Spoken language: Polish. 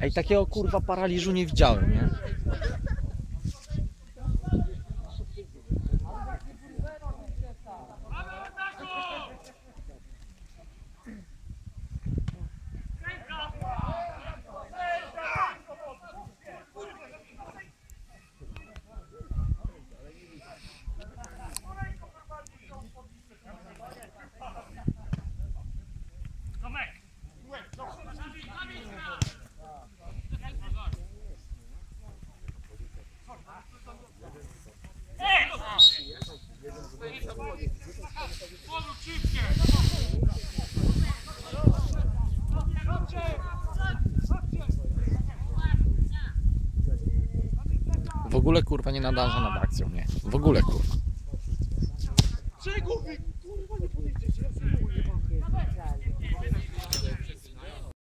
Ej, takiego kurwa paraliżu nie widziałem, nie? W ogóle kurwa nie nadąża nad akcją, nie? W ogóle kurwa. Czego kurwa nie.